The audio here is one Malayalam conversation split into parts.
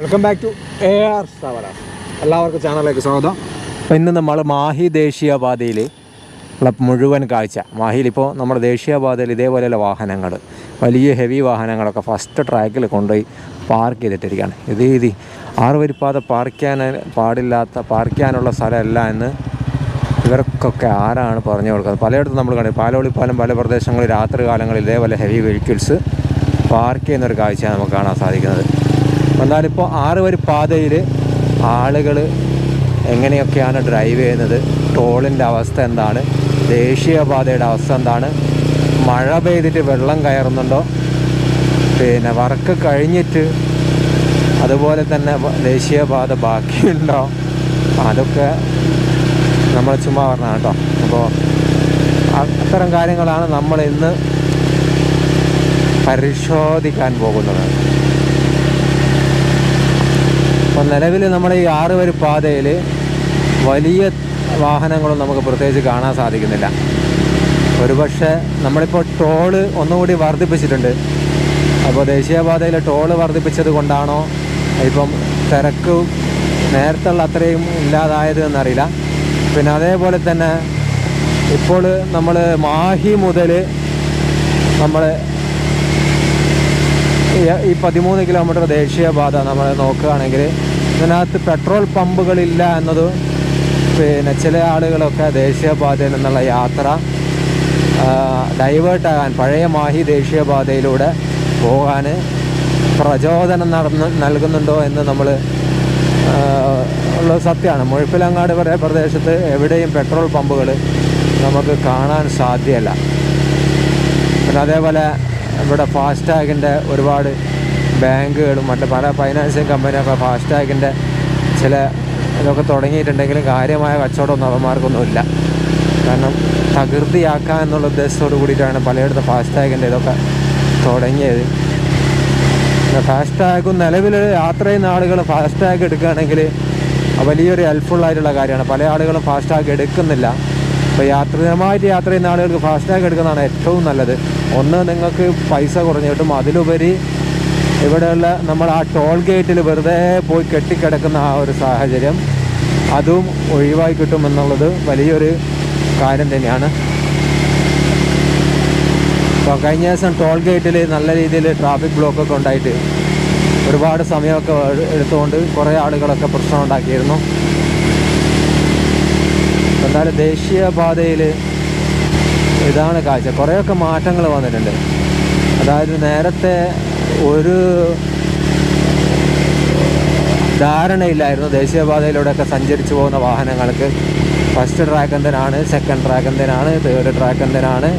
Welcome back to A R സവര എല്ലാവർക്കും ചാനലിലേക്ക് സ്വാഗതം. ഇന്ന് നമ്മൾ മാഹി ദേശീയപാതയിൽ ഉള്ള മുഴുവൻ കാഴ്ച. മാഹിയിൽ ഇപ്പോൾ നമ്മുടെ ദേശീയപാതയിൽ ഇതേപോലെയുള്ള വാഹനങ്ങൾ വലിയ ഹെവി വാഹനങ്ങളൊക്കെ ഫസ്റ്റ് ട്രാക്കിൽ കൊണ്ടുപോയി പാർക്ക് ചെയ്തിട്ടിരിക്കുകയാണ്. ഇത് ഇത് ആറ് വരിപ്പാത പാർക്ക് ചെയ്യാൻ പാടില്ലാത്ത പാർക്ക് ചെയ്യാനുള്ള സ്ഥലമല്ല എന്ന് ഇവർക്കൊക്കെ ആരാണ് പറഞ്ഞു കൊടുക്കുന്നത്? പലയിടത്തും നമ്മൾ കണ്ടു. പാലോളിപ്പാലം പല പ്രദേശങ്ങളിൽ രാത്രി കാലങ്ങളിൽ ഇതേപോലെ ഹെവി വെഹിക്കിൾസ് പാർക്ക് ചെയ്യുന്നൊരു കാഴ്ചയാണ് നമുക്ക് കാണാൻ സാധിക്കുന്നത്. എന്നാലിപ്പോൾ ആറ് വരി പാതയിൽ ആളുകൾ എങ്ങനെയൊക്കെയാണ് ഡ്രൈവ് ചെയ്യുന്നത്? ടോളിന്റെ അവസ്ഥ എന്താണ്? ദേശീയപാതയുടെ അവസ്ഥ എന്താണ്? മഴ പെയ്തിട്ട് വെള്ളം കയറുന്നുണ്ടോ? പിന്നെ വർക്ക് കഴിഞ്ഞിട്ട് അതുപോലെ തന്നെ ദേശീയപാത ബാക്കിയുണ്ടോ? അതൊക്കെ നമ്മൾ ചുമ്മാ പറഞ്ഞ കേട്ടോ. അപ്പോൾ അത്തരം കാര്യങ്ങളാണ് നമ്മൾ ഇന്ന് പരിശോധിക്കാൻ പോകുന്നത് അപ്പോൾ നിലവിൽ നമ്മുടെ ഈ ആറ് വരി പാതയിൽ വലിയ വാഹനങ്ങളും നമുക്ക് പ്രത്യേകിച്ച് കാണാൻ സാധിക്കുന്നില്ല. ഒരുപക്ഷെ നമ്മളിപ്പോൾ ടോൾ ഒന്നുകൂടി വർദ്ധിപ്പിച്ചിട്ടുണ്ട്. അപ്പോൾ ദേശീയപാതയിലെ ടോൾ വർദ്ധിപ്പിച്ചത് കൊണ്ടാണോ ഇപ്പം തിരക്ക് നേരത്തുള്ള അത്രയും ഇല്ലാതായത് എന്നറിയില്ല. പിന്നെ അതേപോലെ തന്നെ ഇപ്പോൾ നമ്മൾ മാഹി മുതൽ നമ്മൾ ഈ- പതിമൂന്ന് കിലോമീറ്റർ ദേശീയപാത നമ്മൾ നോക്കുകയാണെങ്കിൽ ഇതിനകത്ത് പെട്രോൾ പമ്പുകളില്ല എന്നത് പിന്നെ ചില ആളുകളൊക്കെ ദേശീയപാതയിൽ നിന്നുള്ള യാത്ര ഡൈവേർട്ടാകാൻ പഴയ മാഹി ദേശീയപാതയിലൂടെ പോകാൻ പ്രചോദനം നടന്ന് നൽകുന്നുണ്ടോ എന്ന് നമ്മൾ ഉള്ള സത്യമാണ്. മുഴപ്പിലങ്ങാട് വരെ പ്രദേശത്ത് എവിടെയും പെട്രോൾ പമ്പുകൾ നമുക്ക് കാണാൻ സാധ്യമല്ല. പിന്നെ അതേപോലെ ഇവിടെ ഫാസ്റ്റാഗിന്റെ ഒരുപാട് ബാങ്കുകളും മറ്റ് പല ഫൈനാൻസിങ് കമ്പനിയൊക്കെ ഫാസ്ടാഗിന്റെ ചില ഇതൊക്കെ തുടങ്ങിയിട്ടുണ്ടെങ്കിലും കാര്യമായ കച്ചവടമൊന്നും അവന്മാർക്കൊന്നുമില്ല. കാരണം തകൃതിയാക്കുക എന്നുള്ള ഉദ്ദേശത്തോട് കൂടിയിട്ടാണ് പലയിടത്തും ഫാസ്ടാഗിന്റെ ഇതൊക്കെ തുടങ്ങിയത്. ഫാസ്റ്റാഗും നിലവിൽ യാത്ര ചെയ്യുന്ന ആളുകൾ ഫാസ്ടാഗ് എടുക്കുകയാണെങ്കിൽ വലിയൊരു ഹെൽപ്ഫുള്ളായിട്ടുള്ള കാര്യമാണ്. പല ആളുകളും ഫാസ്ടാഗ് എടുക്കുന്നില്ല. അപ്പോൾ യാത്രികമായിട്ട് യാത്ര ചെയ്യുന്ന ആളുകൾക്ക് ഫാസ്ടാഗ് എടുക്കുന്നതാണ് ഏറ്റവും നല്ലത്. ഒന്ന് നിങ്ങൾക്ക് പൈസ കുറഞ്ഞു കിട്ടും അതിലുപരി ഇവിടെയുള്ള നമ്മൾ ആ ടോൾ ഗേറ്റിൽ വെറുതെ പോയി കെട്ടിക്കിടക്കുന്ന ആ ഒരു സാഹചര്യം അതും ഒഴിവായി കിട്ടുമെന്നുള്ളത് വലിയൊരു കാര്യം തന്നെയാണ്. അപ്പോൾ കഴിഞ്ഞ ദിവസം ടോൾ ഗേറ്റിൽ നല്ല രീതിയിൽ ട്രാഫിക് ബ്ലോക്കൊക്കെ ഉണ്ടായിട്ട് ഒരുപാട് സമയമൊക്കെ എടുത്തുകൊണ്ട് കുറേ ആളുകളൊക്കെ പ്രശ്നം ഉണ്ടാക്കിയിരുന്നു. എന്തായാലും ദേശീയപാതയിൽ ഇതാണ് കാഴ്ച. കുറേയൊക്കെ മാറ്റങ്ങൾ വന്നിട്ടുണ്ട്. അതായത് നേരത്തെ ഒരു ധാരണയില്ലായിരുന്നു. ദേശീയപാതയിലൂടെയൊക്കെ സഞ്ചരിച്ചു പോകുന്ന വാഹനങ്ങൾക്ക് ഫസ്റ്റ് ട്രാക്ക് എന്തിനാണ് സെക്കൻഡ് ട്രാക്ക് എന്തിനാണ് തേർഡ് ട്രാക്ക് എന്തിനാണ്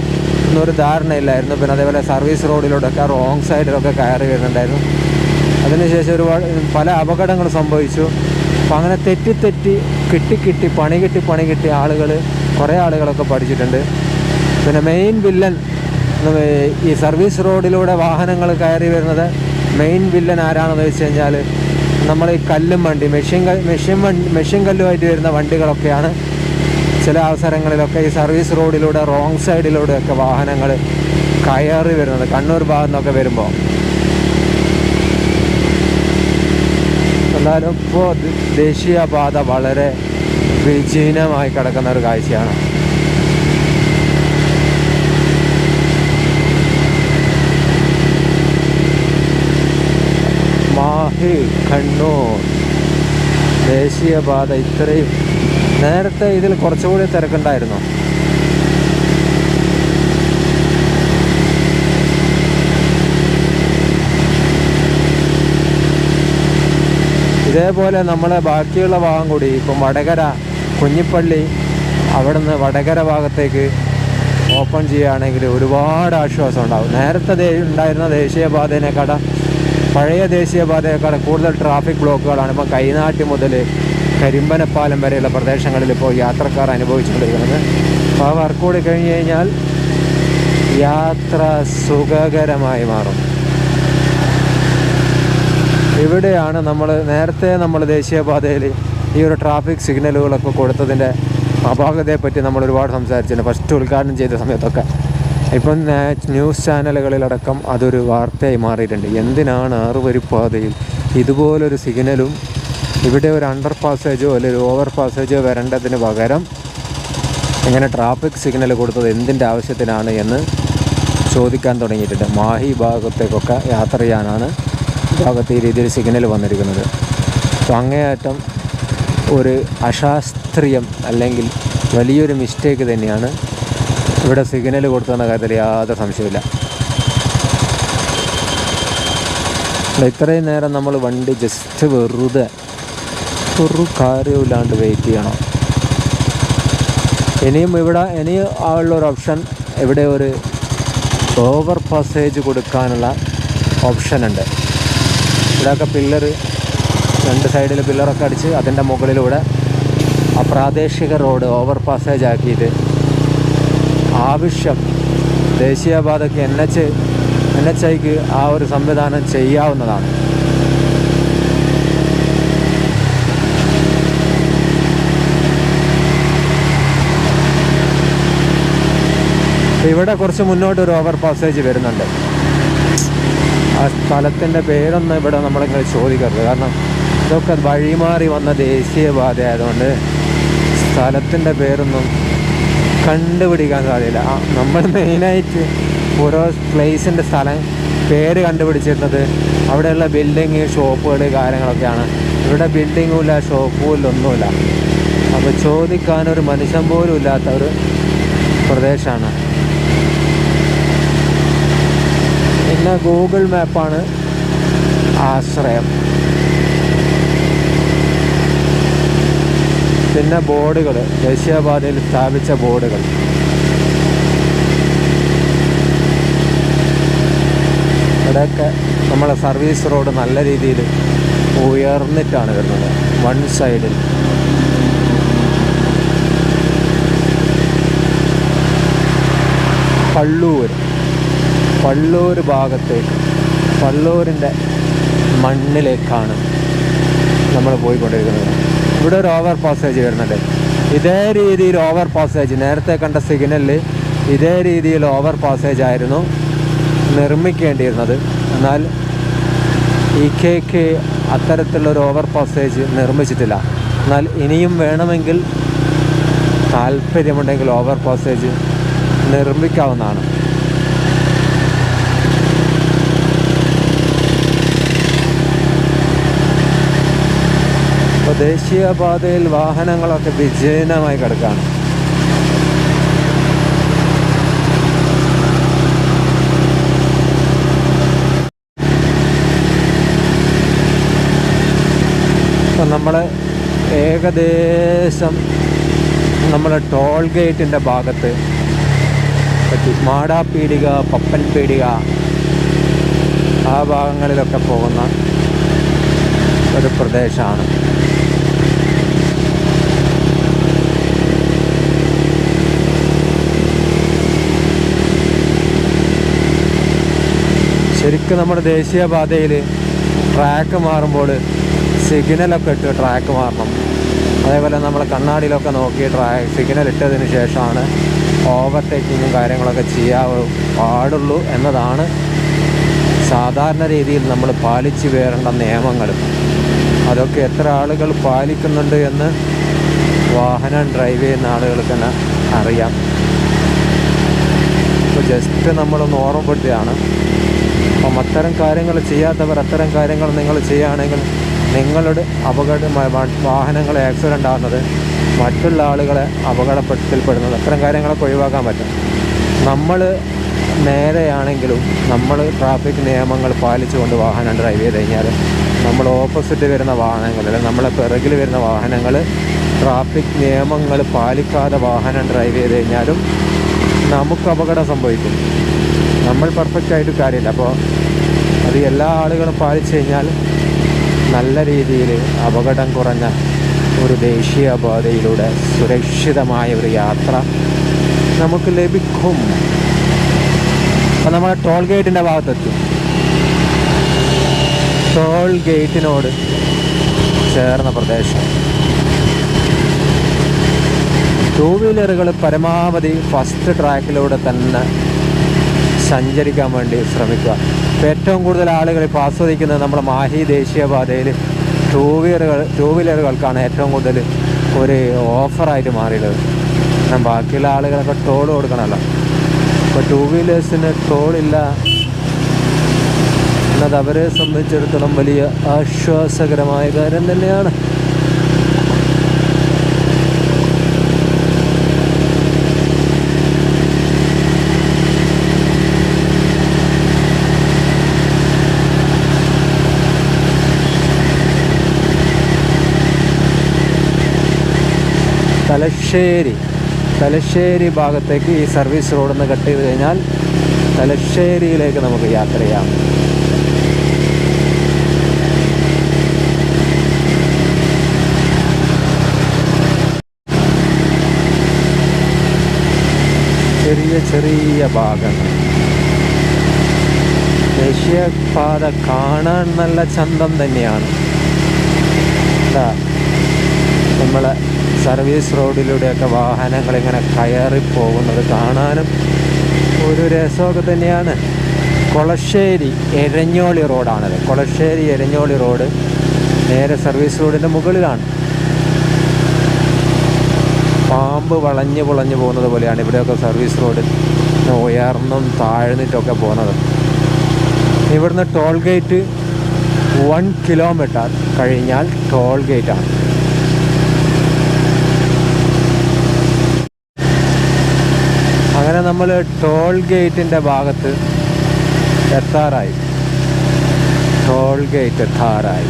എന്നൊരു ധാരണയില്ലായിരുന്നു. പിന്നെ അതേപോലെ സർവീസ് റോഡിലൂടെയൊക്കെ റോങ് സൈഡിലൊക്കെ കയറി വരുന്നുണ്ടായിരുന്നു. അതിനുശേഷം ഒരുപാട് പല അപകടങ്ങൾ സംഭവിച്ചു. അപ്പം അങ്ങനെ തെറ്റി തെറ്റി കിട്ടി കിട്ടി പണി കിട്ടി പണി കിട്ടി ആളുകൾ കുറേ ആളുകളൊക്കെ പഠിച്ചിട്ടുണ്ട്. പിന്നെ മെയിൻ വില്ലൻ ഈ സർവീസ് റോഡിലൂടെ വാഹനങ്ങൾ കയറി വരുന്നത് മെയിൻ വില്ലൻ ആരാണെന്ന് വെച്ച് കഴിഞ്ഞാൽ നമ്മൾ ഈ കല്ലും വണ്ടി മെഷീൻ മെഷീൻ വണ്ടി മെഷീൻ കല്ലുമായിട്ട് വരുന്ന വണ്ടികളൊക്കെയാണ് ചില അവസരങ്ങളിലൊക്കെ ഈ സർവീസ് റോഡിലൂടെ റോങ് സൈഡിലൂടെയൊക്കെ വാഹനങ്ങൾ കയറി വരുന്നത് കണ്ണൂർ ഭാഗത്തു നിന്നൊക്കെ വരുമ്പോൾ എന്നാലും ഇപ്പോൾ ദേശീയപാത വളരെ വിജീനമായി കിടക്കുന്ന ഒരു കാഴ്ചയാണ്. മാഹി കണ്ണൂർ ദേശീയപാത ഇത്രയും നേരത്തെ ഇതിൽ കുറച്ചുകൂടി തിരക്കുണ്ടായിരുന്നു. ഇതേപോലെ നമ്മളെ ബാക്കിയുള്ള ഭാഗം കൂടി ഇപ്പം വടകര കുഞ്ഞിപ്പള്ളി അവിടുന്ന് വടകര ഭാഗത്തേക്ക് ഓപ്പൺ ചെയ്യുകയാണെങ്കിൽ ഒരുപാട് ആശ്വാസം ഉണ്ടാകും നേരത്തെ ഉണ്ടായിരുന്ന ദേശീയപാതേനേക്കാൾ പഴയ ദേശീയപാതയേക്കാൾ കൂടുതൽ ട്രാഫിക് ബ്ലോക്കുകളാണ് ഇപ്പോൾ കൈനാട്ടി മുതൽ കരിമ്പനപ്പാലം വരെയുള്ള പ്രദേശങ്ങളിൽ ഇപ്പോൾ യാത്രക്കാർ അനുഭവിച്ചുകൊണ്ടിരിക്കുന്നത്. അപ്പോൾ ആ വർക്ക് കൂടി കഴിഞ്ഞ് കഴിഞ്ഞാൽ യാത്ര സുഖകരമായി മാറും. ഇവിടെയാണ് നമ്മൾ നേരത്തെ നമ്മൾ ദേശീയപാതയിൽ ഈ ഒരു ട്രാഫിക് സിഗ്നലുകളൊക്കെ കൊടുത്തതിന്റെ അപാകതയെപ്പറ്റി നമ്മൾ ഒരുപാട് സംസാരിച്ചിട്ടുണ്ട്. ഫസ്റ്റ് ഉദ്ഘാടനം ചെയ്ത സമയത്തൊക്കെ. ഇപ്പം ന്യൂസ് ചാനലുകളിലടക്കം അതൊരു വാർത്തയായി മാറിയിട്ടുണ്ട്. എന്തിനാണ് ആറുവരിപ്പാതയിൽ ഇതുപോലൊരു സിഗ്നലും ഇവിടെ ഒരു അണ്ടർ പാസേജോ അല്ലെങ്കിൽ ഓവർ പാസേജോ വരേണ്ടതിന് പകരം ഇങ്ങനെ ട്രാഫിക് സിഗ്നൽ കൊടുത്തത് എന്തിന്റെ ആവശ്യത്തിനാണ് എന്ന് ചോദിക്കാൻ തുടങ്ങിയിട്ടുണ്ട്. മാഹി ഭാഗത്തേക്കൊക്കെ യാത്ര ചെയ്യാനാണ് ഭാഗത്ത് ഈ രീതിയിൽ സിഗ്നൽ വന്നിരിക്കുന്നത്. അപ്പോൾ അങ്ങേയറ്റം ഒരു അശാസ്ത്രീയം അല്ലെങ്കിൽ വലിയൊരു മിസ്റ്റേക്ക് തന്നെയാണ് ഇവിടെ സിഗ്നൽ കൊടുത്തെന്ന കാര്യത്തിൽ യാതൊരു സംശയമില്ല ഇത്രയും നേരം നമ്മൾ വണ്ടി ജസ്റ്റ് വെറുതെ ഒരു കാര്യമില്ലാണ്ട് വെയിറ്റ് ചെയ്യണം. ഇനിയും ഇവിടെ ഇനി ഉള്ളൊരു ഓപ്ഷൻ ഇവിടെ ഒരു ഓവർ പാസേജ് കൊടുക്കാനുള്ള ഓപ്ഷൻ ഉണ്ട്. ഇവിടെയൊക്കെ പില്ലർ രണ്ട് സൈഡിൽ പില്ലറൊക്കെ അടിച്ച് അതിന്റെ മുകളിലൂടെ ആ പ്രാദേശിക റോഡ് ഓവർ പാസേജ് ആക്കിയിട്ട് ആവശ്യം ദേശീയപാതയ്ക്ക് എൻ എച്ച് എൻ എച്ച് ഐക്ക് ആ ഒരു സംവിധാനം ചെയ്യാവുന്നതാണ്. ഇവിടെ കുറച്ച് മുന്നോട്ട് ഒരു ഓവർ പാസേജ് വരുന്നുണ്ട്. ആ സ്ഥലത്തിന്റെ പേരൊന്നും ഇവിടെ നമ്മളിങ്ങനെ ചോദിക്കരുത്. കാരണം ഇതൊക്കെ വഴിമാറി വന്ന ദേശീയപാത ആയതുകൊണ്ട് സ്ഥലത്തിന്റെ പേരൊന്നും കണ്ടുപിടിക്കാൻ സാധ്യത നമ്മൾ മെയിനായിട്ട് ഓരോ പ്ലേസിന്റെ സ്ഥലം പേര് കണ്ടുപിടിച്ചിരുന്നത് അവിടെയുള്ള ബിൽഡിങ് ഷോപ്പുകൾ കാര്യങ്ങളൊക്കെയാണ്. ഇവിടെ ബിൽഡിങ്ങും ഇല്ല ഷോപ്പും ഇല്ല ഒന്നുമില്ല. അപ്പോൾ ചോദിക്കാൻ ഒരു മനുഷ്യൻ പോലും ഇല്ലാത്ത ഒരു പ്രദേശമാണ്. പിന്നെ ഗൂഗിൾ മാപ്പാണ് ആശ്രയം. പിന്നെ ബോർഡുകൾ ദേശീയപാതയിൽ സ്ഥാപിച്ച ബോർഡുകൾ. ഇവിടെയൊക്കെ നമ്മളെ സർവീസ് റോഡ് നല്ല രീതിയിൽ ഉയർന്നിട്ടാണ് വരുന്നത്. വൺ സൈഡിൽ. പള്ളൂർ പള്ളൂർ ഭാഗത്തേക്ക്. പള്ളൂരിന്റെ മണ്ണിലേക്കാണ് നമ്മൾ പോയിക്കൊണ്ടിരിക്കുന്നത്. ഇവിടെ ഒരു ഓവർ പാസേജ് വരുന്നുണ്ട്. ഇതേ രീതിയിൽ ഓവർ പാസേജ് നേരത്തെ കണ്ട സിഗ്നലിൽ ഇതേ രീതിയിൽ ഓവർ പാസേജ് ആയിരുന്നു നിർമ്മിക്കേണ്ടിയിരുന്നത്. എന്നാൽ ഇ കെക്ക് അത്തരത്തിലുള്ളൊരു ഓവർ പാസേജ് നിർമ്മിച്ചിട്ടില്ല. എന്നാൽ ഇനിയും വേണമെങ്കിൽ താല്പര്യമുണ്ടെങ്കിൽ ഓവർ പാസേജ് നിർമ്മിക്കാവുന്നതാണ്. ഇപ്പോൾ ദേശീയപാതയിൽ വാഹനങ്ങളൊക്കെ വിജയനമായി കിടക്കുകയാണ് അപ്പം നമ്മൾ ഏകദേശം നമ്മൾ ടോൾ ഗേറ്റിന്റെ ഭാഗത്ത് പറ്റി മാടാപ്പീടിക പപ്പൻപീടിക ആ ഭാഗങ്ങളിലൊക്കെ പോകുന്ന ഒരു പ്രദേശമാണ്. ശരിക്കും നമ്മുടെ ദേശീയപാതയിൽ ട്രാക്ക് മാറുമ്പോൾ സിഗ്നലൊക്കെ ഇട്ട് ട്രാക്ക് മാറണം. അതേപോലെ നമ്മൾ കണ്ണാടിയിലൊക്കെ നോക്കി ട്രാക്ക് സിഗ്നൽ ഇട്ടതിന് ശേഷമാണ് ഓവർടേക്കിങ്ങും കാര്യങ്ങളൊക്കെ ചെയ്യാൻ പാടുള്ളൂ എന്നതാണ് സാധാരണ രീതിയിൽ നമ്മൾ പാലിച്ചു വരേണ്ട നിയമങ്ങൾ. അതൊക്കെ എത്ര ആളുകൾ പാലിക്കുന്നുണ്ട് എന്ന് വാഹനം ഡ്രൈവ് ചെയ്യുന്ന ആളുകൾക്ക് തന്നെ അറിയാം. ഇപ്പോൾ ജസ്റ്റ് നമ്മളൊന്ന് ഓർമ്മപ്പെടുത്തുകയാണ്. അപ്പം അത്തരം കാര്യങ്ങൾ ചെയ്യാത്തവർ അത്തരം കാര്യങ്ങൾ നിങ്ങൾ ചെയ്യുകയാണെങ്കിൽ നിങ്ങളുടെ അപകട വാഹനങ്ങളെ ആക്സിഡന്റ് ആകുന്നത് മറ്റുള്ള ആളുകളെ അപകടപ്പെടുത്തിൽപ്പെടുന്നത് അത്തരം കാര്യങ്ങളൊക്കെ ഒഴിവാക്കാൻ പറ്റും. നമ്മൾ നേരെയാണെങ്കിലും നമ്മൾ ട്രാഫിക് നിയമങ്ങൾ പാലിച്ചുകൊണ്ട് വാഹനം ഡ്രൈവ് ചെയ്ത് കഴിഞ്ഞാൽ നമ്മൾ ഓപ്പോസിറ്റ് വരുന്ന വാഹനങ്ങൾ അല്ലെങ്കിൽ നമ്മളെ പിറകിൽ വരുന്ന വാഹനങ്ങൾ ട്രാഫിക് നിയമങ്ങൾ പാലിക്കാതെ വാഹനം ഡ്രൈവ് ചെയ്ത് കഴിഞ്ഞാലും നമുക്ക് അപകടം സംഭവിക്കും. നമ്മൾ പെർഫെക്റ്റ് ആയിട്ട് കാര്യമില്ല. അപ്പോൾ അത് എല്ലാ ആളുകളും പാലിച്ചു കഴിഞ്ഞാൽ നല്ല രീതിയിൽ അപകടം കുറഞ്ഞ ഒരു ദേശീയപാതയിലൂടെ സുരക്ഷിതമായ ഒരു യാത്ര നമുക്ക് ലഭിക്കും. അപ്പം നമ്മൾ ടോൾ ഗേറ്റിന്റെ ഭാഗത്തെത്തി. ടോൾ ഗേറ്റിനോട് ചേർന്ന പ്രദേശം. ടൂ വീലറുകൾ പരമാവധി ഫസ്റ്റ് ട്രാക്കിലൂടെ തന്നെ സഞ്ചരിക്കാൻ വേണ്ടി ശ്രമിക്കുക. ഇപ്പോൾ ഏറ്റവും കൂടുതൽ ആളുകൾ ഇപ്പോൾ ആസ്വദിക്കുന്നത് നമ്മുടെ മാഹി ദേശീയപാതയിൽ ടൂ വീലറുകൾ ടൂ വീലറുകൾക്കാണ് ഏറ്റവും കൂടുതൽ ഒരു ഓഫറായിട്ട് മാറിയത് ഞാൻ ബാക്കിയുള്ള ആളുകളൊക്കെ ടോൾ കൊടുക്കണമല്ലോ. ഇപ്പോൾ ടൂ വീലേഴ്സിന് ടോളില്ല എന്നത് അവരെ സംബന്ധിച്ചിടത്തോളം വലിയ ആശ്വാസകരമായ കാര്യം തന്നെയാണ്. തലശ്ശേരി. തലശ്ശേരി ഭാഗത്തേക്ക് ഈ സർവീസ് റോഡിൽ നിന്ന് കട്ട് ചെയ്ത് കഴിഞ്ഞാൽ തലശ്ശേരിയിലേക്ക് നമുക്ക് യാത്ര ചെയ്യാം. ചെറിയ ചെറിയ ഭാഗങ്ങൾ. ദേശീയപാത കാണാൻ നല്ല ചന്തം തന്നെയാണ്. നമ്മളെ സർവീസ് റോഡിലൂടെയൊക്കെ വാഹനങ്ങൾ ഇങ്ങനെ കയറി പോകുന്നത് കാണാനും ഒരു രസമൊക്കെ തന്നെയാണ്. കൊളശ്ശേരി എരഞ്ഞോളി റോഡാണത്. കൊളശ്ശേരി എരഞ്ഞോളി റോഡ് നേരെ സർവീസ് റോഡിന്റെ മുകളിലാണ്. പാമ്പ് വളഞ്ഞ് പുളഞ്ഞ് പോകുന്നത് പോലെയാണ് ഇവിടെയൊക്കെ സർവീസ് റോഡ്. ഉയർന്നും താഴ്ന്നിട്ടൊക്കെ പോകുന്നത്. ഇവിടുന്ന് ടോൾ ഗേറ്റ് വൺ കിലോമീറ്റർ കഴിഞ്ഞാൽ ടോൾ ഗേറ്റാണ്. അങ്ങനെ നമ്മൾ ടോൾ ഗേറ്റിന്റെ ഭാഗത്ത് എത്താറായി. ടോൾ ഗേറ്റ് എത്താറായി.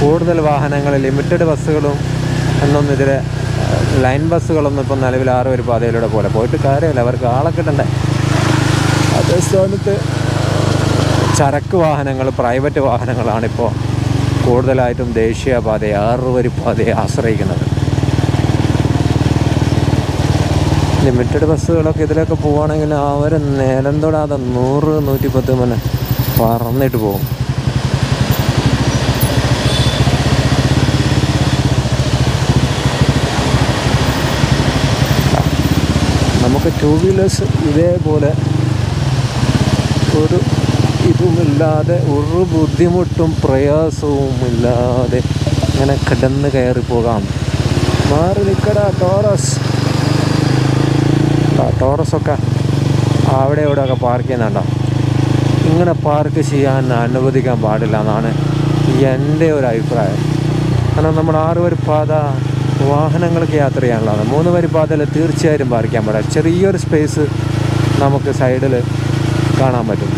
കൂടുതൽ വാഹനങ്ങൾ ലിമിറ്റഡ് ബസ്സുകളും എന്നൊന്നും ലൈൻ ബസ്സുകളൊന്നും ഇപ്പം നിലവിൽ ആറ് ഒരു പാതയിലൂടെ പോലെ പോയിട്ട് കാര്യമില്ല. അവർക്ക് ആളെ കിട്ടണ്ടേ? അതേ സ്ഥാനത്ത് ചരക്ക് വാഹനങ്ങൾ പ്രൈവറ്റ് വാഹനങ്ങളാണിപ്പോൾ കൂടുതലായിട്ടും ദേശീയപാതയെ ആറുവരി പാതയെ ആശ്രയിക്കുന്നത്. ലിമിറ്റഡ് ബസ്സുകളൊക്കെ ഇതിലൊക്കെ പോവുകയാണെങ്കിൽ അവർ നേരം തൊടാതെ നൂറ് നൂറ്റിപ്പത്ത് മനെ പറന്നിട്ട് പോകും. നമുക്ക് ടൂ വീലേഴ്സ് ഇതേപോലെ ഒരു ഇതുമില്ലാതെ ഒരു ബുദ്ധിമുട്ടും പ്രയാസവും ഇല്ലാതെ ഇങ്ങനെ കിടന്ന് കയറി പോകാം. മാറി നിൽക്കടാ ടോറസ്. ടോറസൊക്കെ അവിടെ ഇവിടെ ഒക്കെ പാർക്ക് ചെയ്യുന്നുണ്ടോ? ഇങ്ങനെ പാർക്ക് ചെയ്യാൻ അനുവദിക്കാൻ പാടില്ല എന്നാണ് എന്റെ ഒരു അഭിപ്രായം. കാരണം നമ്മൾ ആറ് വരി പാത വാഹനങ്ങൾക്ക് യാത്ര ചെയ്യാനുള്ളതാണ്. മൂന്ന് വരി പാതയിൽ തീർച്ചയായും പാർക്ക് ചെയ്യാൻ പാടില്ല. ചെറിയൊരു സ്പേസ് നമുക്ക് സൈഡിൽ കാണാൻ പറ്റും.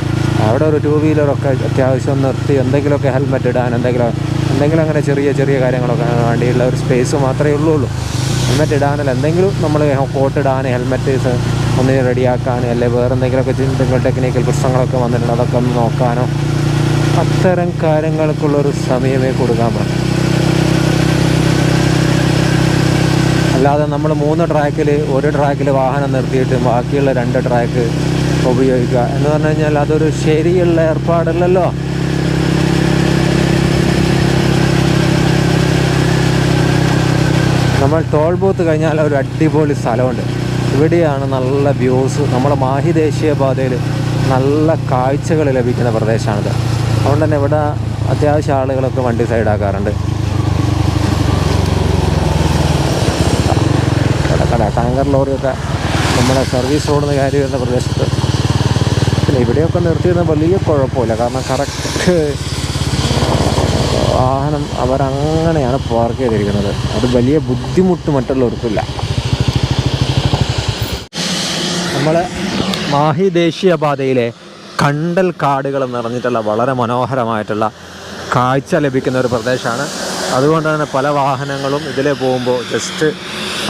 അവിടെ ഒരു ടു വീലറൊക്കെ അത്യാവശ്യം നിർത്തി എന്തെങ്കിലുമൊക്കെ ഹെൽമെറ്റ് ഇടാൻ എന്തെങ്കിലും എന്തെങ്കിലും അങ്ങനെ ചെറിയ ചെറിയ കാര്യങ്ങളൊക്കെ വേണ്ടിയുള്ള ഒരു സ്പേസ് മാത്രമേ ഉള്ളൂ ഹെൽമെറ്റ് ഇടാനല്ല എന്തെങ്കിലും നമ്മൾ കോട്ട് ഇടാൻ ഹെൽമെറ്റ് ഒന്ന് റെഡിയാക്കാൻ അല്ലെങ്കിൽ വേറെ എന്തെങ്കിലുമൊക്കെ എന്തെങ്കിലും ടെക്നിക്കൽ പ്രശ്നങ്ങളൊക്കെ വന്നിട്ടുണ്ട് അതൊക്കെ ഒന്ന് നോക്കാനോ? അത്തരം കാര്യങ്ങൾക്കുള്ളൊരു സമയമേ കൊടുക്കാൻ പറ്റും അല്ലാതെ നമ്മൾ മൂന്ന് ട്രാക്കിൽ ഒരു ട്രാക്കിൽ വാഹനം നിർത്തിയിട്ട് ബാക്കിയുള്ള രണ്ട് ട്രാക്ക് ഉപയോഗിക്കുക എന്ന് പറഞ്ഞു കഴിഞ്ഞാൽ അതൊരു ശരിയുള്ള ഏർപ്പാടല്ലല്ലോ. നമ്മൾ ടോൾ ബൂത്ത് കഴിഞ്ഞാൽ ഒരു അടിപൊളി സ്ഥലമുണ്ട്. ഇവിടെയാണ് നല്ല വ്യൂസ് നമ്മുടെ മാഹി ദേശീയപാതയിൽ നല്ല കാഴ്ചകൾ ലഭിക്കുന്ന പ്രദേശമാണിത്. അതുകൊണ്ട് തന്നെ ഇവിടെ അത്യാവശ്യം ആളുകളൊക്കെ വണ്ടി സൈഡാക്കാറുണ്ട് ടാങ്കർ ലോറിയൊക്കെ നമ്മുടെ സർവീസ് റോഡിൽ നിന്ന് കയറി വരുന്ന പ്രദേശത്ത് പിന്നെ ഇവിടെയൊക്കെ നിർത്തിയിരുന്ന വലിയ കുഴപ്പമില്ല. കാരണം കറക്റ്റ് വാഹനം അവരങ്ങനെയാണ് പാർക്ക് ചെയ്തിരിക്കുന്നത്. അത് വലിയ ബുദ്ധിമുട്ട് മറ്റുള്ളവർക്കില്ല. നമ്മൾ മാഹി ദേശീയപാതയിലെ കണ്ടൽ കാടുകൾ നിറഞ്ഞിട്ടുള്ള വളരെ മനോഹരമായിട്ടുള്ള കാഴ്ച ലഭിക്കുന്ന ഒരു പ്രദേശമാണ്. അതുകൊണ്ട് തന്നെ പല വാഹനങ്ങളും ഇതിലെ പോകുമ്പോൾ ജസ്റ്റ്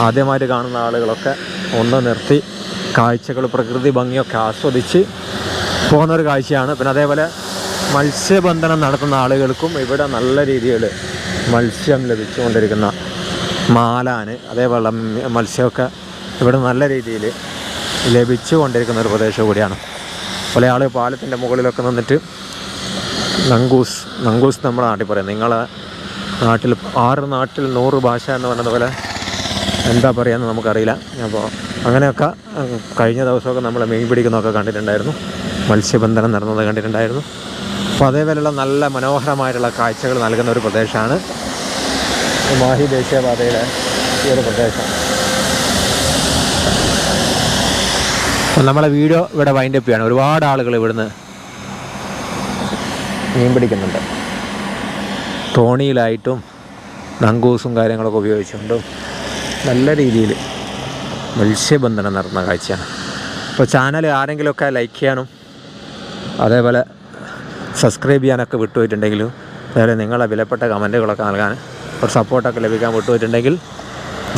ആദ്യമായിട്ട് കാണുന്ന ആളുകളൊക്കെ ഒന്ന് നിർത്തി കാഴ്ചകൾ പ്രകൃതി ഭംഗിയൊക്കെ ആസ്വദിച്ച് പോകുന്ന ഒരു കാഴ്ചയാണ്. പിന്നെ അതേപോലെ മത്സ്യബന്ധനം നടത്തുന്ന ആളുകൾക്കും ഇവിടെ നല്ല രീതിയിൽ മത്സ്യം ലഭിച്ചുകൊണ്ടിരിക്കുന്ന മാലാന് അതേപോലെ മത്സ്യമൊക്കെ ഇവിടെ നല്ല രീതിയിൽ ലഭിച്ചുകൊണ്ടിരിക്കുന്ന ഒരു പ്രദേശം കൂടിയാണ്. പല ആൾ പാലത്തിന്റെ മുകളിലൊക്കെ നിന്നിട്ട് നങ്കൂസ് നങ്കൂസ് നമ്മുടെ നാട്ടിൽ പറയാം. നിങ്ങൾ നാട്ടിൽ ആറ് നാട്ടിൽ നൂറ് ഭാഷ എന്ന് പറയുന്നത് പോലെ എന്താ പറയുകയെന്ന് നമുക്കറിയില്ല. അപ്പോൾ അങ്ങനെയൊക്കെ കഴിഞ്ഞ ദിവസമൊക്കെ നമ്മൾ മീൻ പിടിക്കുന്നതൊക്കെ കണ്ടിട്ടുണ്ടായിരുന്നു. മത്സ്യബന്ധനം നടന്നത് കണ്ടിട്ടുണ്ടായിരുന്നു. അപ്പോൾ അതേപോലെയുള്ള നല്ല മനോഹരമായിട്ടുള്ള കാഴ്ചകൾ നൽകുന്ന ഒരു പ്രദേശമാണ് മാഹി ദേശീയപാതയുടെ ഈ ഒരു പ്രദേശം. നമ്മളെ വീഡിയോ ഇവിടെ വൈൻഡപ്പ് ചെയ്യാണ് ഒരുപാട് ആളുകൾ ഇവിടുന്ന് മീൻ പിടിക്കുന്നുണ്ട്. തോണിയിലായിട്ടും നങ്കൂസും കാര്യങ്ങളൊക്കെ ഉപയോഗിച്ചുകൊണ്ടും നല്ല രീതിയിൽ മത്സ്യബന്ധനം നടന്ന കാഴ്ചയാണ്. അപ്പോൾ ചാനൽ ആരെങ്കിലുമൊക്കെ ലൈക്ക് ചെയ്യാനും അതേപോലെ സബ്സ്ക്രൈബ് ചെയ്യാനൊക്കെ വിട്ടുപോയിട്ടുണ്ടെങ്കിലും അതേപോലെ നിങ്ങളെ വിലപ്പെട്ട കമന്റുകളൊക്കെ നൽകാൻ ഒരു സപ്പോർട്ടൊക്കെ ലഭിക്കാൻ വിട്ടുപോയിട്ടുണ്ടെങ്കിൽ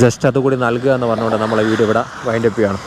ജസ്റ്റ് അതുകൂടി നൽകുക എന്ന് പറഞ്ഞുകൊണ്ട് നമ്മളെ വീഡിയോ ഇവിടെ വൈൻഡപ്പ് ചെയ്യണം